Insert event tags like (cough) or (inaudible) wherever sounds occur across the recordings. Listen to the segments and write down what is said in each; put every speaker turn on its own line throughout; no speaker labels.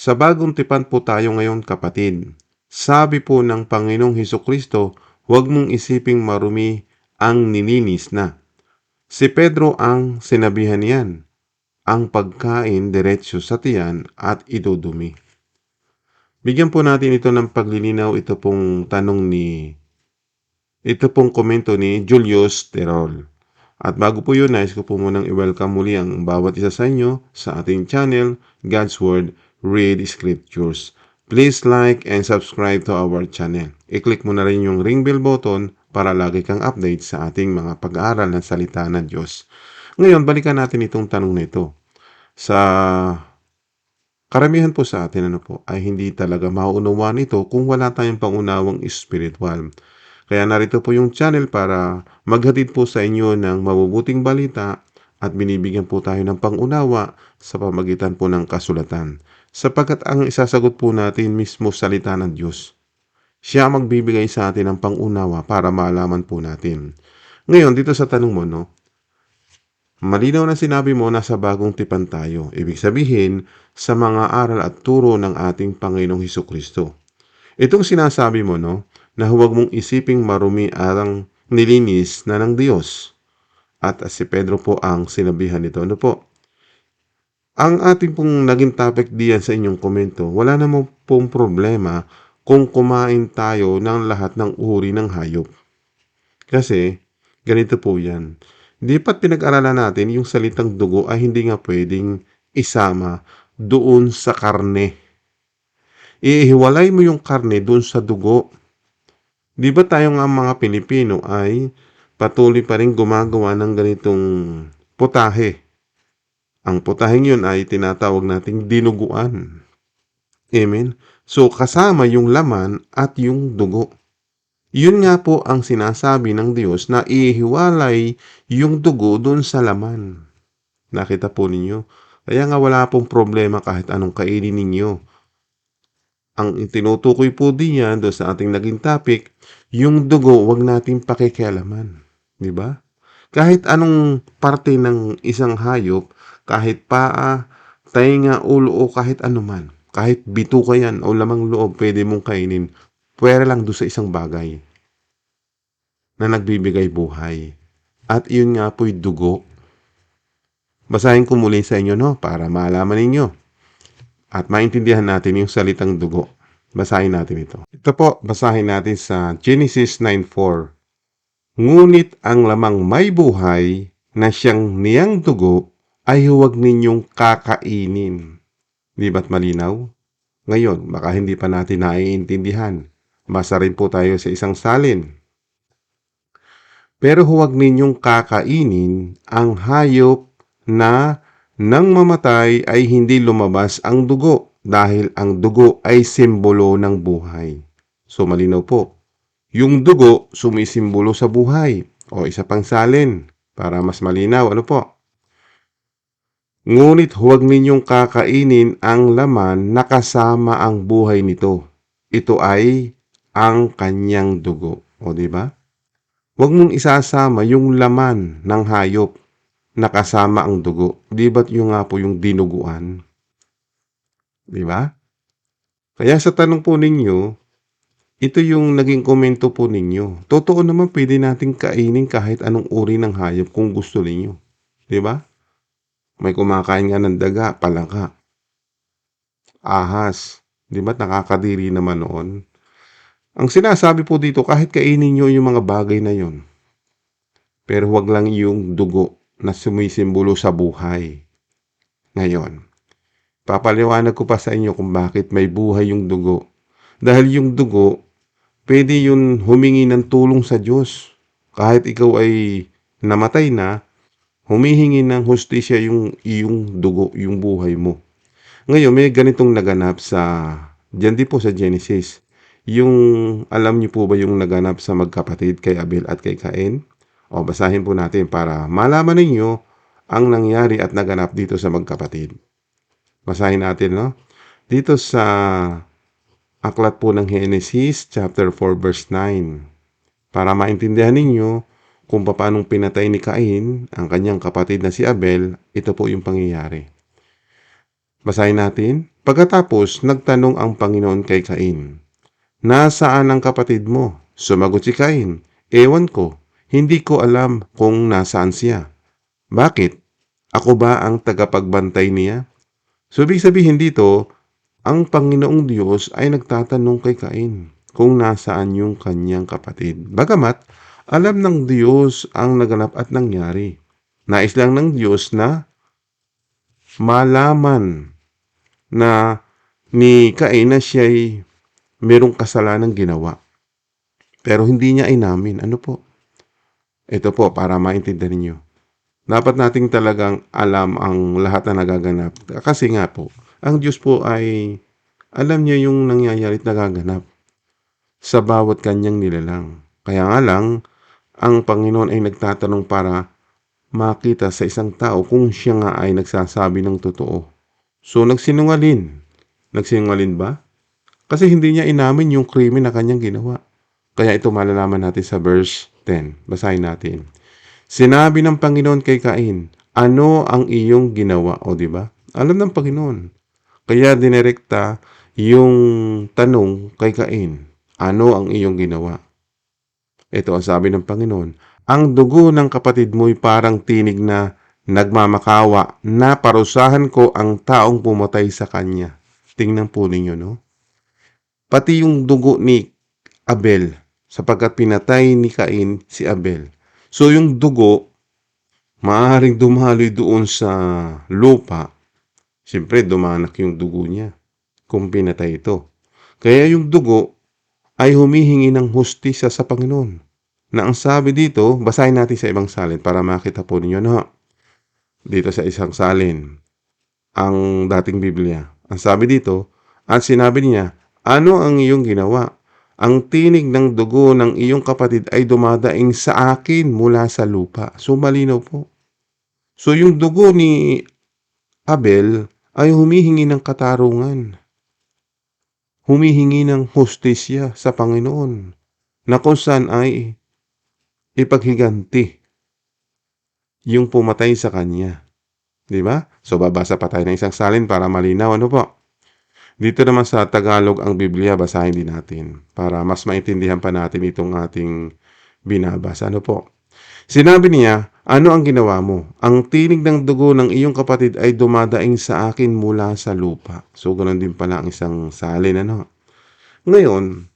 Sa bagong tipan po tayo ngayon kapatid. Sabi po ng Panginoong Heso Kristo, huwag mong isiping marumi ang nilinis na. Si Pedro ang sinabihan niyan, ang pagkain diretsyo sa tiyan at idudumi. Bigyan po natin ito ng paglilinaw ito pong tanong ni ito pong komento ni Julius Terol. At bago po yun, nais ko po munang i-welcome muli ang bawat isa sa inyo sa ating channel, God's Word, Read Scriptures. Please like and subscribe to our channel. I-click mo na rin yung ring bell button para lagi kang update sa ating mga pag-aaral ng salita ng Diyos. Ngayon, balikan natin itong tanong na ito. Sa karamihan po sa atin ano po, ay hindi talaga mauunawaan ito kung wala tayong pangunawang spiritual. Kaya narito po yung channel para maghatid po sa inyo ng mabubuting balita at binibigyan po tayo ng pangunawa sa pamagitan po ng kasulatan. Sapagkat ang isasagot po natin mismo salita ng Diyos. Siya magbibigay sa atin ng pangunawa para malaman po natin. Ngayon, dito sa tanong mo, no? Malinaw na sinabi mo na sa bagong tipan tayo. Ibig sabihin, sa mga aral at turo ng ating Panginoong Heso Kristo. Itong sinasabi mo, no? na huwag mong isiping marumi ang nilinis na ng Diyos. At si Pedro po ang sinabihan nito. Ano po? Ang ating pong naging topic diyan sa inyong komento, wala namang pong problema kung kumain tayo ng lahat ng uri ng hayop. Kasi, ganito po yan. Di pat pinag-aralan natin yung salitang dugo ay hindi nga pwedeng isama doon sa karne. Ihiwalay mo yung karne doon sa dugo. Di ba tayo nga mga Pilipino ay patuloy pa rin gumagawa ng ganitong putahe. Ang putaheng yun ay tinatawag nating dinuguan. Amen? So kasama yung laman at yung dugo. Yun nga po ang sinasabi ng Diyos na ihiwalay yung dugo doon sa laman. Nakita po ninyo? Kaya nga wala pong problema kahit anong kainin ninyo ang tinutukoy po diyan do sa ating naging topic, yung dugo, wag nating pakikialaman. Di ba? Kahit anong parte ng isang hayop, kahit paa, tainga, ulo o kahit anuman, kahit bituka yan o lamang loob, pwede mong kainin, pwera lang do sa isang bagay na nagbibigay buhay. At yun nga po'y dugo. Basahin ko muli sa inyo no, para malaman ninyo at maintindihan natin yung salitang dugo. Basahin natin ito. Ito po, basahin natin sa Genesis 9.4. Ngunit ang lamang may buhay na siyang niyang dugo ay huwag ninyong kakainin. Di ba't malinaw? Ngayon, baka hindi pa natin naiintindihan. Basa rin po tayo sa isang salin. Pero huwag ninyong kakainin ang hayop na nang mamatay ay hindi lumabas ang dugo dahil ang dugo ay simbolo ng buhay. So malinaw po. Yung dugo sumisimbolo sa buhay. O isa pang salin para mas malinaw. Ano po? Ngunit huwag ninyong kakainin ang laman na kasama ang buhay nito. Ito ay ang kanyang dugo. O di ba? Huwag mong isasama yung laman ng hayop nakasama ang dugo. Di ba't yung nga po yung dinuguan? Di ba? Kaya sa tanong po ninyo, ito yung naging komento po ninyo. Totoo naman pwede nating kainin kahit anong uri ng hayop kung gusto ninyo. Di ba? May kumakain nga ng daga, palaka. Ahas. Di ba? Nakakadiri naman noon. Ang sinasabi po dito, kahit kainin nyo yung mga bagay na yon. Pero wag lang yung dugo na sumisimbolo sa buhay. Ngayon, papaliwanag ko pa sa inyo kung bakit may buhay yung dugo. Dahil yung dugo, pwede yun humingi ng tulong sa Diyos. Kahit ikaw ay namatay na, humihingi ng hustisya yung iyong dugo, yung buhay mo. Ngayon, may ganitong naganap sa, dyan di po sa Genesis. Yung, alam niyo po ba yung naganap sa magkapatid kay Abel at kay Cain? O basahin po natin para malaman ninyo ang nangyari at naganap dito sa magkapatid. Basahin natin, no? Dito sa aklat po ng Genesis chapter 4 verse 9 para maintindihan ninyo kung paanong pinatay ni Cain ang kanyang kapatid na si Abel, ito po yung pangyayari. Basahin natin. Pagkatapos, nagtanong ang Panginoon kay Cain, Nasaan ang kapatid mo? Sumagot si Cain, Ewan ko, hindi ko alam kung nasaan siya. Bakit? Ako ba ang tagapagbantay niya? So, ibig sabihin dito, ang Panginoong Diyos ay nagtatanong kay Cain kung nasaan yung kanyang kapatid. Bagamat, alam ng Diyos ang naganap at nangyari. Nais lang ng Diyos na malaman na ni Cain na siya'y merong kasalanang ginawa. Pero hindi niya inamin. Ano po? Ito po, para maintindihan ninyo. Dapat nating talagang alam ang lahat na nagaganap. Kasi nga po, ang Diyos po ay alam niya yung nangyayari at nagaganap sa bawat kanyang nilalang. Kaya nga lang, ang Panginoon ay nagtatanong para makita sa isang tao kung siya nga ay nagsasabi ng totoo. So, nagsinungalin. Nagsinungalin ba? Kasi hindi niya inamin yung krimen na kanyang ginawa. Kaya ito malalaman natin sa verse 10. Basahin natin. Sinabi ng Panginoon kay Cain, ano ang iyong ginawa? O di ba? Alam ng Panginoon. Kaya dinirekta yung tanong kay Cain, ano ang iyong ginawa? Ito ang sabi ng Panginoon, ang dugo ng kapatid mo'y parang tinig na nagmamakawa na parusahan ko ang taong pumatay sa kanya. Tingnan po ninyo, no? Pati yung dugo ni Abel, sapagkat pinatay ni Cain si Abel. So yung dugo, maaaring dumaloy doon sa lupa. Siyempre, dumanak yung dugo niya kung pinatay ito. Kaya yung dugo ay humihingi ng hustisya sa Panginoon. Na ang sabi dito, basahin natin sa ibang salin para makita po ninyo no? Dito sa isang salin, ang dating Biblia. Ang sabi dito, at sinabi niya, ano ang iyong ginawa? Ang tinig ng dugo ng iyong kapatid ay dumadaing sa akin mula sa lupa. So malinaw po. So yung dugo ni Abel ay humihingi ng katarungan. Humihingi ng hustisya sa Panginoon na kung saan ay ipaghiganti yung pumatay sa kanya. Di ba? So babasa pa tayo ng isang salin para malinaw. Ano po? Dito naman sa Tagalog ang Biblia, basahin din natin para mas maintindihan pa natin itong ating binabasa. Ano po? Sinabi niya, ano ang ginawa mo? Ang tinig ng dugo ng iyong kapatid ay dumadaing sa akin mula sa lupa. So, ganun din pala ang isang salin. Ano? Ngayon,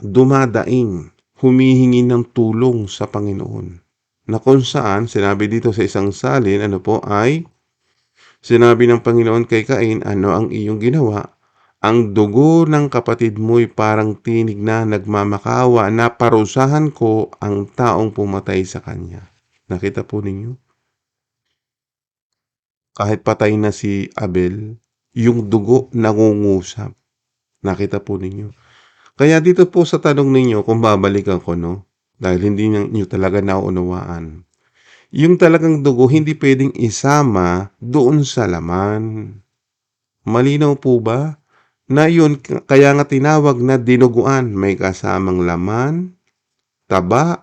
dumadaing, humihingi ng tulong sa Panginoon. Na kung saan, sinabi dito sa isang salin, ano po, ay Sinabi ng Panginoon kay Cain, ano ang iyong ginawa? Ang dugo ng kapatid mo'y parang tinig na nagmamakawa na parusahan ko ang taong pumatay sa kanya. Nakita po ninyo? Kahit patay na si Abel, yung dugo nangungusap. Nakita po ninyo? Kaya dito po sa tanong ninyo, kung babalikan ko, no? Dahil hindi niyo talaga nauunawaan yung talagang dugo hindi pwedeng isama doon sa laman. Malinaw po ba? Na yun, kaya nga tinawag na dinuguan. May kasamang laman, taba,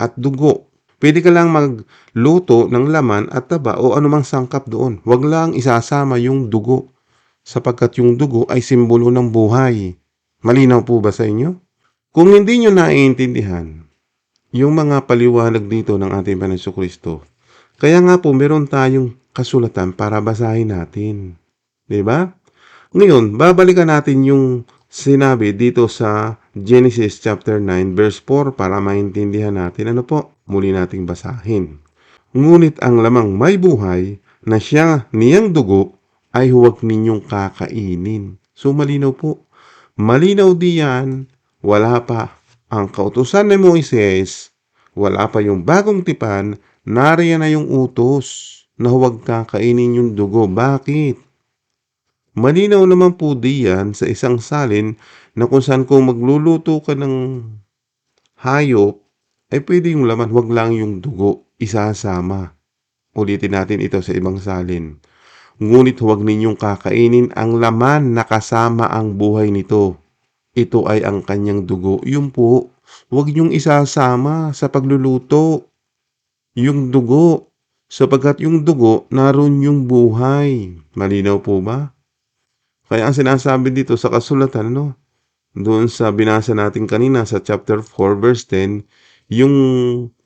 at dugo. Pwede ka lang magluto ng laman at taba o anumang sangkap doon. Huwag lang isasama yung dugo sapagkat yung dugo ay simbolo ng buhay. Malinaw po ba sa inyo? Kung hindi nyo naiintindihan, yung mga paliwanag dito ng ating Panginoon Kristo. Kaya nga po, meron tayong kasulatan para basahin natin. Di ba? Ngayon, babalikan natin yung sinabi dito sa Genesis chapter 9 verse 4 para maintindihan natin ano po muli nating basahin. Ngunit ang lamang may buhay na siya niyang dugo ay huwag ninyong kakainin. So malinaw po. Malinaw diyan, wala pa ang kautusan ni Moises, wala pa yung bagong tipan, nariyan na yung utos na huwag kakainin yung dugo. Bakit? Malinaw naman po diyan sa isang salin na kung saan kung magluluto ka ng hayop, ay pwede yung laman, wag lang yung dugo, isasama. Ulitin natin ito sa ibang salin. Ngunit huwag ninyong kakainin ang laman na kasama ang buhay nito ito ay ang kanyang dugo. Yun po, huwag niyong isasama sa pagluluto. Yung dugo. Sapagkat yung dugo, naroon yung buhay. Malinaw po ba? Kaya ang sinasabi dito sa kasulatan, no? Doon sa binasa natin kanina sa chapter 4 verse 10, yung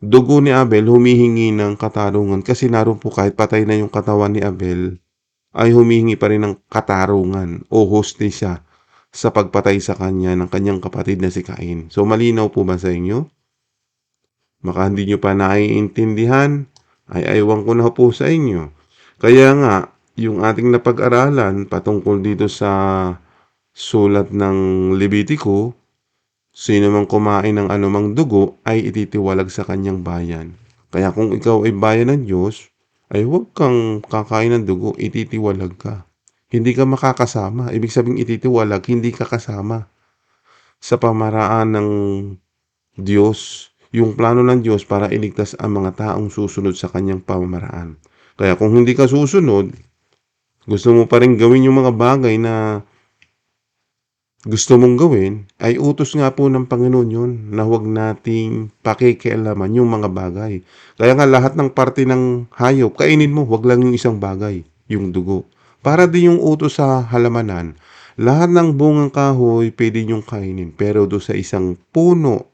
dugo ni Abel humihingi ng katarungan kasi naroon po kahit patay na yung katawan ni Abel, ay humihingi pa rin ng katarungan o hostisya sa pagpatay sa kanya ng kanyang kapatid na si Cain. So malinaw po ba sa inyo? Baka hindi nyo pa naiintindihan, ay aywan ko na po sa inyo. Kaya nga, yung ating napag-aralan patungkol dito sa sulat ng Levitico, sino mang kumain ng anumang dugo ay ititiwalag sa kanyang bayan. Kaya kung ikaw ay bayan ng Diyos, ay huwag kang kakain ng dugo, ititiwalag ka. Hindi ka makakasama. Ibig sabihin ititiwalag, hindi ka kasama sa pamaraan ng Diyos. Yung plano ng Diyos para iligtas ang mga taong susunod sa kanyang pamamaraan. Kaya kung hindi ka susunod, gusto mo pa rin gawin yung mga bagay na gusto mong gawin, ay utos nga po ng Panginoon yun na huwag nating pakikialaman yung mga bagay. Kaya nga lahat ng parte ng hayop, kainin mo, huwag lang yung isang bagay, yung dugo. Para din yung utos sa halamanan, lahat ng bungang kahoy pwede niyong kainin, pero do sa isang puno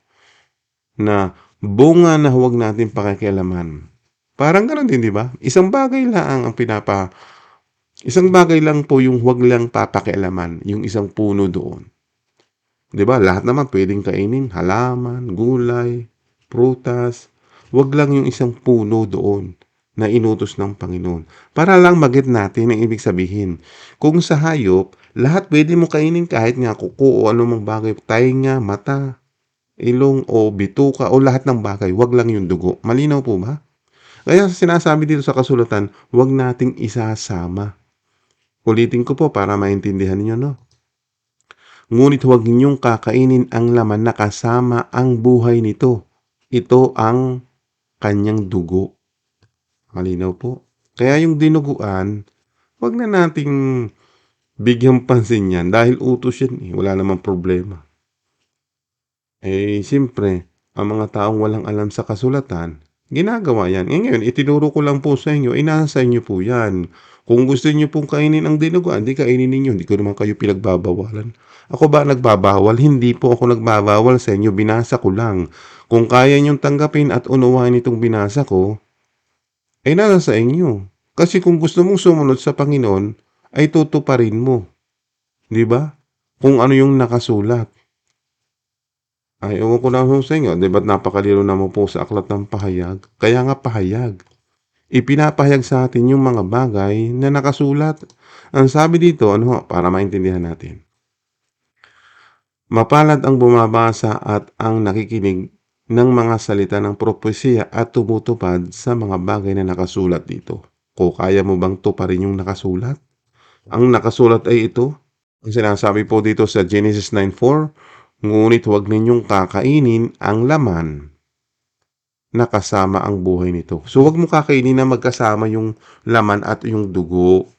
na bunga na huwag natin pakikialaman. Parang ganun din, di ba? Isang bagay lang ang pinapa Isang bagay lang po yung huwag lang papakialaman, yung isang puno doon. 'Di ba? Lahat naman pwedeng kainin, halaman, gulay, prutas. Huwag lang yung isang puno doon na inutos ng Panginoon. Para lang magit natin ang ibig sabihin. Kung sa hayop, lahat pwede mo kainin kahit nga kuko o anumang bagay, tainga, mata, ilong o bituka o lahat ng bagay, huwag lang yung dugo. Malinaw po ba? Kaya sinasabi dito sa kasulatan, huwag nating isasama Ulitin ko po para maintindihan niyo, no? Ngunit huwag ninyong kakainin ang laman na kasama ang buhay nito. Ito ang kanyang dugo. Malinaw po. Kaya yung dinuguan, huwag na nating bigyang pansin yan dahil utos yan eh. Wala namang problema. Eh, siyempre, ang mga taong walang alam sa kasulatan, ginagawa yan. Eh, ngayon, itinuro ko lang po sa inyo, inasa inyo po yan. Kung gusto niyo pong kainin ang dinuguan, di kainin ninyo. Hindi ko naman kayo pinagbabawalan. Ako ba nagbabawal? Hindi po ako nagbabawal sa inyo. Binasa ko lang. Kung kaya niyong tanggapin at unawain itong binasa ko, ay nasa sa inyo. Kasi kung gusto mong sumunod sa Panginoon, ay tutuparin mo. Di ba? Kung ano yung nakasulat. Ay, ewan ko na ho sa inyo. Di ba't napakalino naman po sa aklat ng pahayag? Kaya nga pahayag ipinapahayag sa atin yung mga bagay na nakasulat. Ang sabi dito, ano para maintindihan natin. Mapalad ang bumabasa at ang nakikinig ng mga salita ng propesya at tumutupad sa mga bagay na nakasulat dito. Kung kaya mo bang tuparin yung nakasulat? Ang nakasulat ay ito. Ang sinasabi po dito sa Genesis 9.4, Ngunit huwag ninyong kakainin ang laman nakasama ang buhay nito. So, wag mo kakainin na magkasama yung laman at yung dugo.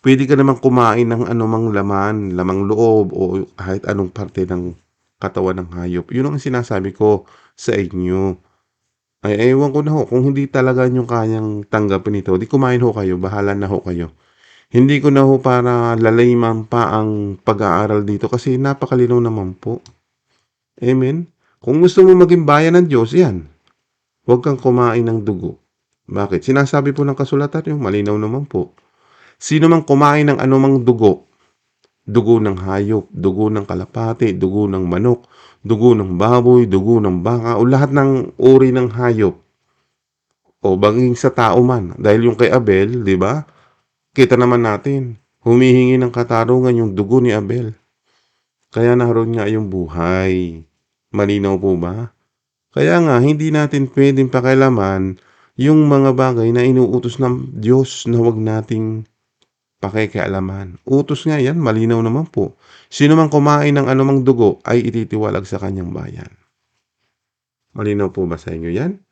Pwede ka naman kumain ng anumang laman, lamang loob o kahit anong parte ng katawan ng hayop. Yun ang sinasabi ko sa inyo. Ay, ewan ko na ho, kung hindi talaga nyo kayang tanggapin ito, di kumain ho kayo, bahala na ho kayo. Hindi ko na ho para lalayman pa ang pag-aaral dito kasi napakalinaw naman po. Amen? Kung gusto mo maging bayan ng Diyos, yan. Huwag kang kumain ng dugo. Bakit? Sinasabi po ng kasulatan yung malinaw naman po. Sino mang kumain ng anumang dugo, dugo ng hayop, dugo ng kalapate, dugo ng manok, dugo ng baboy, dugo ng baka, o lahat ng uri ng hayop, o banging sa tao man. Dahil yung kay Abel, di ba? Kita naman natin, humihingi ng katarungan yung dugo ni Abel. Kaya naroon nga yung buhay. Malinaw po ba? Kaya nga, hindi natin pwedeng pakialaman yung mga bagay na inuutos ng Diyos na huwag nating pakikialaman. Utos nga yan, malinaw naman po. Sino man kumain ng anumang dugo ay ititiwalag sa kanyang bayan. Malinaw po ba sa inyo yan?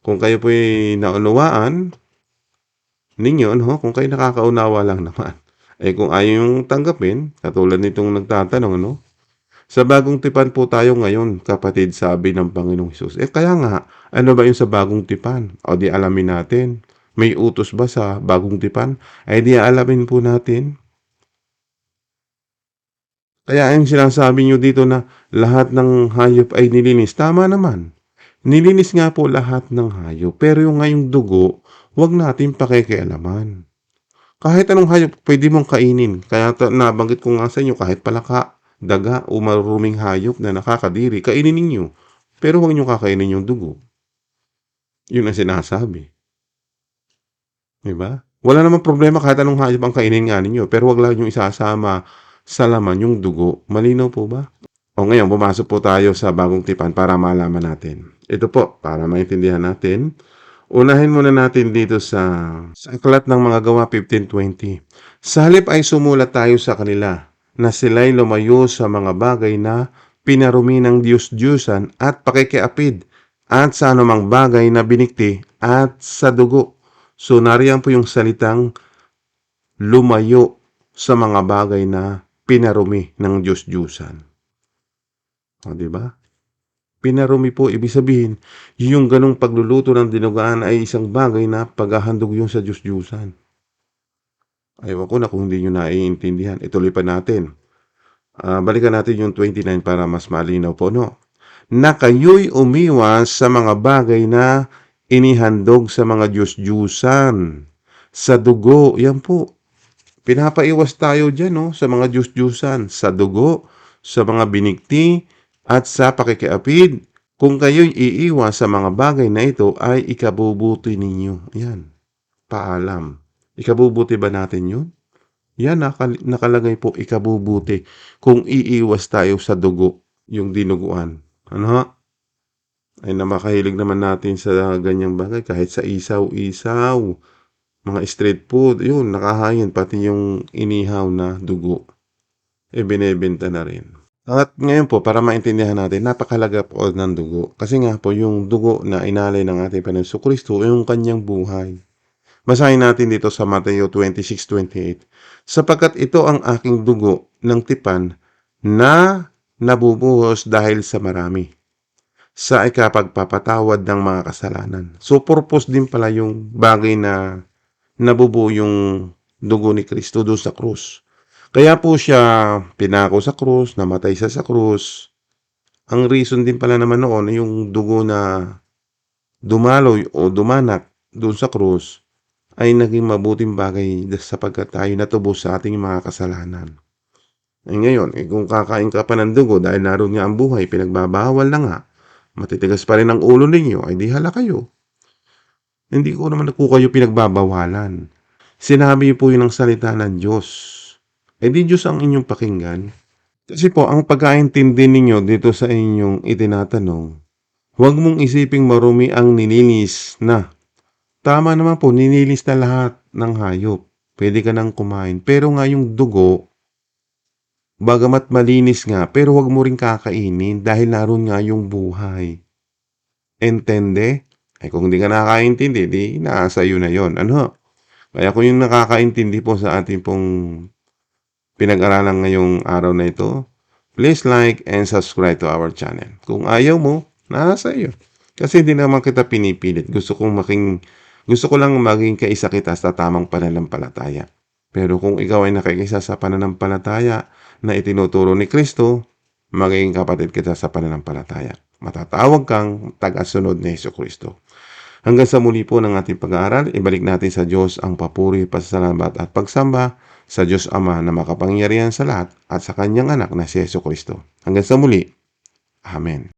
Kung kayo po ay naunawaan ninyo, no? kung kayo nakakaunawa lang (laughs) naman. Eh kung ayaw yung tanggapin, katulad nitong nagtatanong, no? Sa bagong tipan po tayo ngayon, kapatid, sabi ng Panginoong Hesus. Eh kaya nga, ano ba yung sa bagong tipan? O di alamin natin. May utos ba sa bagong tipan? Ay di alamin po natin. Kaya yung sinasabi nyo dito na lahat ng hayop ay nilinis, tama naman. Nilinis nga po lahat ng hayop. Pero yung ngayong dugo, wag natin pakikialaman. Kahit anong hayop, pwede mong kainin. Kaya nabanggit ko nga sa inyo, kahit palaka, daga o maruming hayop na nakakadiri, kainin ninyo. Pero huwag nyo kakainin yung dugo. Yun ang sinasabi. Diba? Wala namang problema kahit anong hayop ang kainin nga ninyo. Pero wag lang yung isasama sa laman yung dugo. Malinaw po ba? O ngayon, pumasok po tayo sa bagong tipan para malaman natin. Ito po, para maintindihan natin. Unahin muna natin dito sa, sa aklat ng mga gawa 1520. Sa halip ay sumulat tayo sa kanila na sila'y lumayo sa mga bagay na pinarumi ng Diyos-Diyusan at pakikiapid at sa anumang bagay na binikti at sa dugo. So nariyan po yung salitang lumayo sa mga bagay na pinarumi ng Diyos-Diyusan. O, di ba? Pinarumi po, ibig sabihin, yung ganong pagluluto ng dinugaan ay isang bagay na paghahandog yung sa Diyos-Diyusan. Ayaw ko na kung hindi nyo naiintindihan. Ituloy pa natin. Ah, balikan natin yung 29 para mas malinaw po, no? Na kayo'y umiwas sa mga bagay na inihandog sa mga Diyos-Diyusan. Sa dugo, yan po. Pinapaiwas tayo dyan, no? Sa mga Diyos-Diyusan. Sa dugo, sa mga binikti, at sa pakikiapid. Kung kayo'y iiwas sa mga bagay na ito, ay ikabubuti ninyo. Yan. Paalam. Ikabubuti ba natin yun? Yan, nakal- nakalagay po, ikabubuti. Kung iiwas tayo sa dugo, yung dinuguan. Ano? Ay na makahilig naman natin sa ganyang bagay. Kahit sa isaw-isaw. Mga street food, yun, nakahayin. Pati yung inihaw na dugo. E binebenta na rin. At ngayon po, para maintindihan natin, napakalaga po ng dugo. Kasi nga po, yung dugo na inalay ng ating Panginoon Kristo, yung kanyang buhay. Basahin natin dito sa Mateo 26.28. Sapagkat ito ang aking dugo ng tipan na nabubuhos dahil sa marami sa ikapagpapatawad ng mga kasalanan. So, purpose din pala yung bagay na nabubuo yung dugo ni Kristo doon sa krus. Kaya po siya pinako sa krus, namatay siya sa krus. Ang reason din pala naman noon ay yung dugo na dumaloy o dumanak doon sa krus ay naging mabuting bagay sapagkat tayo natubos sa ating mga kasalanan. Eh ngayon, eh, kung kakain ka pa ng dugo dahil naroon nga ang buhay, pinagbabawal na nga, matitigas pa rin ang ulo ninyo, ay di hala kayo. Hindi ko naman po kayo pinagbabawalan. Sinabi po yun ang salita ng Diyos. Eh di Diyos ang inyong pakinggan. Kasi po, ang pagkaintindi ninyo dito sa inyong itinatanong, huwag mong isiping marumi ang nilinis na. Tama naman po, ninilis na lahat ng hayop. Pwede ka nang kumain. Pero nga yung dugo, bagamat malinis nga, pero huwag mo rin kakainin dahil naroon nga yung buhay. Entende? Eh kung hindi ka nakakaintindi, di inaasa yun na yon. Ano? Kaya kung yung nakakaintindi po sa ating pong pinag-aralan ngayong araw na ito, please like and subscribe to our channel. Kung ayaw mo, nasa iyo. Kasi hindi naman kita pinipilit. Gusto kong making gusto ko lang maging kaisa kita sa tamang pananampalataya. Pero kung ikaw ay nakikisa sa pananampalataya na itinuturo ni Kristo, magiging kapatid kita sa pananampalataya. Matatawag kang tagasunod ni Yesu Kristo. Hanggang sa muli po ng ating pag-aaral, ibalik natin sa Diyos ang papuri, pasasalamat at pagsamba sa Diyos Ama na makapangyarihan sa lahat at sa kanyang anak na si Yesu Kristo. Hanggang sa muli. Amen.